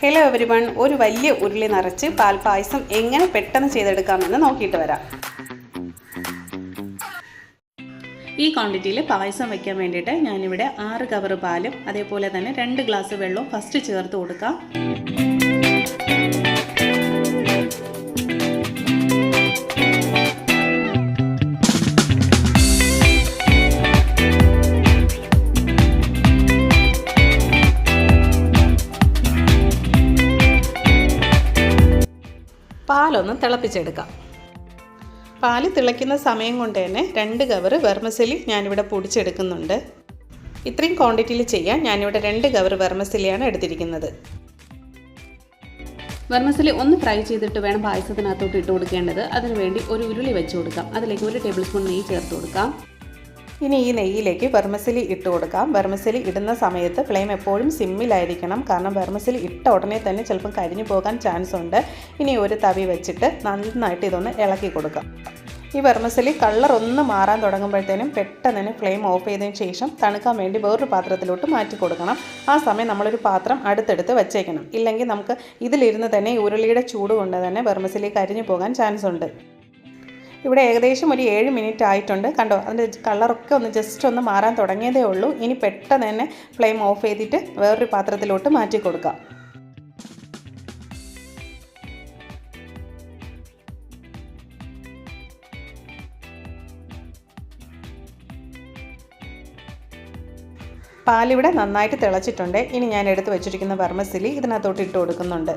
Hello every one ഒരു വലിയ ഉരുളി നിറച്ച് പായസം എങ്ങനെ പെട്ടെന്ന് ചെയ്തെടുക്കാമെന്ന് നോക്കിയിട്ട് വരാം. ഈ ക്വാണ്ടിറ്റിയിൽ പായസം വയ്ക്കാൻ വേണ്ടിയിട്ട് ഞാനിവിടെ ആറ് കവർ പാലും അതേപോലെ തന്നെ രണ്ട് ഗ്ലാസ് വെള്ളവും ഫസ്റ്റ് ചേർത്ത് കൊടുക്കാം. പാലൊന്ന് തിളപ്പിച്ചെടുക്കാം. പാൽ തിളയ്ക്കുന്ന സമയം കൊണ്ട് തന്നെ രണ്ട് കവർ വെർമസലി ഞാനിവിടെ പൊടിച്ചെടുക്കുന്നുണ്ട്. ഇത്രയും ക്വാണ്ടിറ്റിയിൽ ചെയ്യാൻ ഞാനിവിടെ രണ്ട് കവർ വെർമസലിയാണ് എടുത്തിരിക്കുന്നത്. വെർമസലി ഒന്ന് ഫ്രൈ ചെയ്തിട്ട് വേണം പായസത്തിനകത്തോട്ട് ഇട്ട് കൊടുക്കേണ്ടത്. അതിനുവേണ്ടി ഒരു ഉരുളി വെച്ച് കൊടുക്കാം. അതിലേക്ക് ഒരു ടേബിൾ സ്പൂൺ നെയ്യ് ചേർത്ത് കൊടുക്കാം. ഇനി ഈ നെയ്യിലേക്ക് വെർമസലി ഇട്ട് കൊടുക്കാം. വെർമസലി ഇടുന്ന സമയത്ത് ഫ്ലെയിം എപ്പോഴും സിമ്മിലായിരിക്കണം കാരണം വെർമസലി ഇട്ട ഉടനെ തന്നെ ചിലപ്പം കരിഞ്ഞു പോകാൻ ചാൻസ് ഉണ്ട്. ഇനി ഒരു തവി വെച്ചിട്ട് നന്നായിട്ട് ഇതൊന്ന് ഇളക്കി കൊടുക്കാം. ഈ വെർമസലി കളർ ഒന്ന് മാറാൻ തുടങ്ങുമ്പോഴത്തേനും പെട്ടെന്ന് തന്നെ ഫ്ലെയിം ഓഫ് ചെയ്തതിന് ശേഷം തണുക്കാൻ വേണ്ടി വേറൊരു പാത്രത്തിലോട്ട് മാറ്റി കൊടുക്കണം. ആ സമയം നമ്മളൊരു പാത്രം അടുത്തെടുത്ത് വെച്ചേക്കണം. ഇല്ലെങ്കിൽ നമുക്ക് ഇതിലിരുന്ന് തന്നെ ഉരുളിയുടെ ചൂട് കൊണ്ട് തന്നെ വെർമസലി കരിഞ്ഞു പോകാൻ ചാൻസ് ഉണ്ട്. ഇവിടെ ഏകദേശം ഒരു ഏഴ് മിനിറ്റ് ആയിട്ടുണ്ട്. കണ്ടോ അതിന്റെ കളറൊക്കെ ഒന്ന് ജസ്റ്റ് ഒന്ന് മാറാൻ തുടങ്ങിയതേ ഉള്ളൂ. ഇനി പെട്ടെന്ന് തന്നെ ഫ്ലെയിം ഓഫ് ചെയ്തിട്ട് വേറൊരു പാത്രത്തിലോട്ട് മാറ്റി കൊടുക്കാം. പാലിവിടെ നന്നായിട്ട് തിളച്ചിട്ടുണ്ട്. ഇനി ഞാൻ എടുത്ത് വെച്ചിരിക്കുന്ന വർമ്മസിലി ഇതിനകത്തോട്ട് ഇട്ട് കൊടുക്കുന്നുണ്ട്.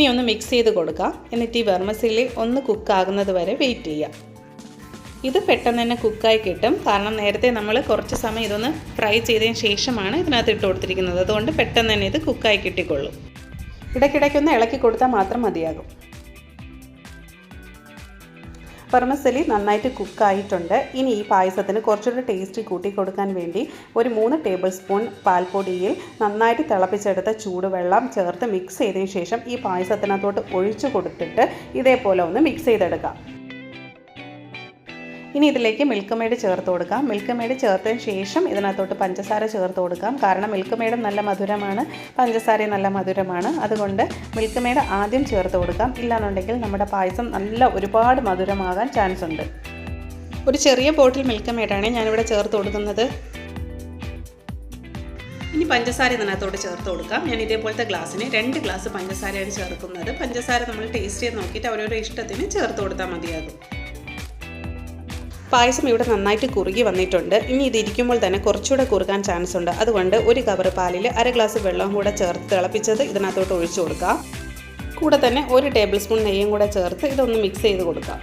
ഇനി ഒന്ന് മിക്സ് ചെയ്ത് കൊടുക്കാം. എന്നിട്ട് ഈ വെർമസീലി ഒന്ന് കുക്കാകുന്നത് വരെ വെയിറ്റ് ചെയ്യുക ഇത് പെട്ടെന്ന് തന്നെ കുക്കായി കിട്ടും. കാരണം നേരത്തെ നമ്മൾ കുറച്ച് സമയം ഇതൊന്ന് ഫ്രൈ ചെയ്തതിന് ശേഷമാണ് ഇതിനകത്ത് ഇട്ട് കൊടുത്തിരിക്കുന്നത്. അതുകൊണ്ട് പെട്ടെന്ന് തന്നെ ഇത് കുക്കായി കിട്ടിക്കൊള്ളും. ഇടയ്ക്കിടയ്ക്കൊന്ന് ഇളക്കി കൊടുത്താൽ മാത്രം മതിയാകും. പെർമസലി നന്നായിട്ട് കുക്കായിട്ടുണ്ട്. ഇനി ഈ പായസത്തിന് കുറച്ചുകൂടി ടേസ്റ്റ് കൂട്ടി കൊടുക്കാൻ വേണ്ടി ഒരു മൂന്ന് ടേബിൾ സ്പൂൺ പാൽപ്പൊടിയിൽ നന്നായിട്ട് തിളപ്പിച്ചെടുത്ത ചൂടുവെള്ളം ചേർത്ത് മിക്സ് ചെയ്തതിന് ശേഷം ഈ പായസത്തിനകത്തോട്ട് ഒഴിച്ചു കൊടുത്തിട്ട് ഇതേപോലെ ഒന്ന് മിക്സ് ചെയ്തെടുക്കാം. ഇനി ഇതിലേക്ക് മിൽക്ക് മെയ്ഡ് ചേർത്ത് കൊടുക്കാം. മിൽക്ക് മെയ്ഡ് ചേർത്തതിന് ശേഷം ഇതിനകത്തോട്ട് പഞ്ചസാര ചേർത്ത് കൊടുക്കാം. കാരണം മിൽക്ക് മെയ്ഡ് നല്ല മധുരമാണ്. പഞ്ചസാര നല്ല മധുരമാണ്. അതുകൊണ്ട് മിൽക്ക് മെയ്ഡ് ആദ്യം ചേർത്ത് കൊടുക്കാം. ഇല്ലാന്നുണ്ടെങ്കിൽ നമ്മുടെ പായസം നല്ല ഒരുപാട് മധുരമാകാൻ ചാൻസ് ഉണ്ട്. ഒരു ചെറിയ ബോട്ടിൽ മിൽക്ക് ഞാനിവിടെ ചേർത്ത് കൊടുക്കുന്നത്. ഇനി പഞ്ചസാര ഇതിനകത്തോട്ട് ചേർത്ത് കൊടുക്കാം. ഞാൻ ഇതേപോലത്തെ ഗ്ലാസ്സിന് രണ്ട് ഗ്ലാസ് പഞ്ചസാരയാണ് ചേർക്കുന്നത്. പഞ്ചസാര നമ്മൾ ടേസ്റ്റ് ചെയ്ത് നോക്കിയിട്ട് അവരോരോ ഇഷ്ടത്തിന് ചേർത്ത് കൊടുത്താൽ മതിയാകും. പായസം ഇവിടെ നന്നായിട്ട് കുറുകി വന്നിട്ടുണ്ട്. ഇനി ഇത് ഇരിക്കുമ്പോൾ തന്നെ കുറച്ചുകൂടെ കുറുകാൻ ചാൻസ് ഉണ്ട്. അതുകൊണ്ട് ഒരു കവർ പാലിൽ അര ഗ്ലാസ് വെള്ളവും കൂടെ ചേർത്ത് തിളപ്പിച്ചത് ഇതിനകത്തോട്ട് ഒഴിച്ചു കൊടുക്കാം. കൂടെ തന്നെ ഒരു ടേബിൾ സ്പൂൺ നെയ്യും കൂടെ ചേർത്ത് ഇതൊന്ന് മിക്സ് ചെയ്ത് കൊടുക്കാം.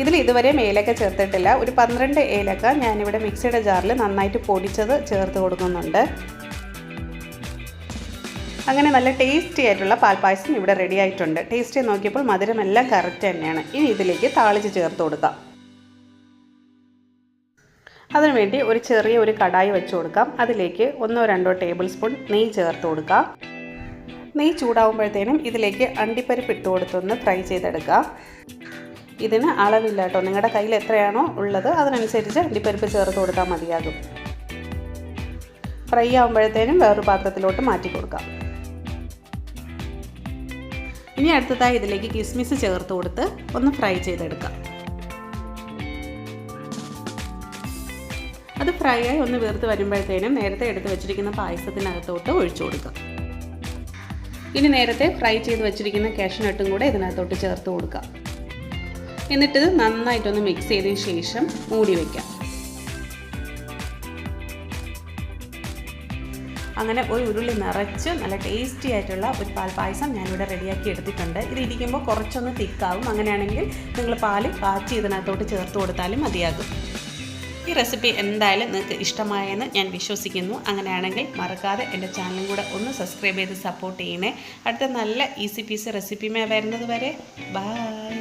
ഇതിൽ ഇതുവരെ ഏലക്ക ചേർത്തിട്ടില്ല. ഒരു പന്ത്രണ്ട് ഏലക്ക ഞാനിവിടെ മിക്സിയുടെ ജാറിൽ നന്നായിട്ട് പൊടിച്ചത് ചേർത്ത് കൊടുക്കുന്നുണ്ട്. അങ്ങനെ നല്ല ടേസ്റ്റി ആയിട്ടുള്ള പാൽപ്പായസം ഇവിടെ റെഡി ആയിട്ടുണ്ട്. ടേസ്റ്റ് നോക്കിയപ്പോൾ മധുരമെല്ലാം കറക്റ്റ് തന്നെയാണ്. ഇനി ഇതിലേക്ക് താളിച്ച് ചേർത്ത് കൊടുക്കാം. അതിനുവേണ്ടി ഒരു ചെറിയ ഒരു കടായി വെച്ച് കൊടുക്കാം. അതിലേക്ക് ഒന്നോ രണ്ടോ ടേബിൾ സ്പൂൺ നെയ്യ് ചേർത്ത് കൊടുക്കാം. നെയ്യ് ചൂടാവുമ്പോഴത്തേനും ഇതിലേക്ക് അണ്ടിപ്പരിപ്പ് ഇട്ട് കൊടുത്തൊന്ന് ഫ്രൈ ചെയ്തെടുക്കാം ഇതിന് അളവില്ല കേട്ടോ. നിങ്ങളുടെ കയ്യിൽ എത്രയാണോ ഉള്ളത് അതിനനുസരിച്ച് അണ്ടിപ്പരിപ്പ് ചേർത്ത് കൊടുത്താൽ മതിയാകും. ഫ്രൈ ആകുമ്പോഴത്തേനും വേറൊരു പാത്രത്തിലോട്ട് മാറ്റി കൊടുക്കാം. ഇനി അടുത്തതായി ഇതിലേക്ക് കിസ്മിസ് ചേർത്ത് കൊടുത്ത് ഒന്ന് ഫ്രൈ ചെയ്തെടുക്കാം. അത് ഫ്രൈ ആയി ഒന്ന് വീർത്ത് വരുമ്പോഴത്തേനും നേരത്തെ എടുത്ത് വെച്ചിരിക്കുന്ന പായസത്തിനകത്തോട്ട് ഒഴിച്ചു കൊടുക്കുക. ഇനി നേരത്തെ ഫ്രൈ ചെയ്ത് വെച്ചിരിക്കുന്ന കാഷ്നട്ടും കൂടെ ഇതിനകത്തോട്ട് ചേർത്ത് കൊടുക്കുക. എന്നിട്ട് നന്നായിട്ടൊന്ന് മിക്സ് ചെയ്തതിന് ശേഷം മൂടി വയ്ക്കാം അങ്ങനെ ഒരു ഉരുളി നിറച്ച് നല്ല ടേസ്റ്റി ആയിട്ടുള്ള ഒരു പാൽ പായസം ഞാനിവിടെ റെഡിയാക്കി എടുത്തിട്ടുണ്ട്. ഇത് ഇരിക്കുമ്പോൾ കുറച്ചൊന്ന് തിക്കാവും അങ്ങനെയാണെങ്കിൽ നിങ്ങൾ പാൽ കാച്ചി ഇതിനകത്തോട്ട് ചേർത്ത് കൊടുത്താലും മതിയാകും. ഈ റെസിപ്പി എന്തായാലും നിങ്ങൾക്ക് ഇഷ്ടമായെന്ന് ഞാൻ വിശ്വസിക്കുന്നു. അങ്ങനെയാണെങ്കിൽ മറക്കാതെ എന്റെ ചാനലും കൂടെ ഒന്ന് സബ്സ്ക്രൈബ് ചെയ്ത് സപ്പോർട്ട് ചെയ്യണേ. അടുത്ത നല്ല ഈസി പീസ് റെസിപ്പിമേ വരുന്നത് വരെ. ബൈ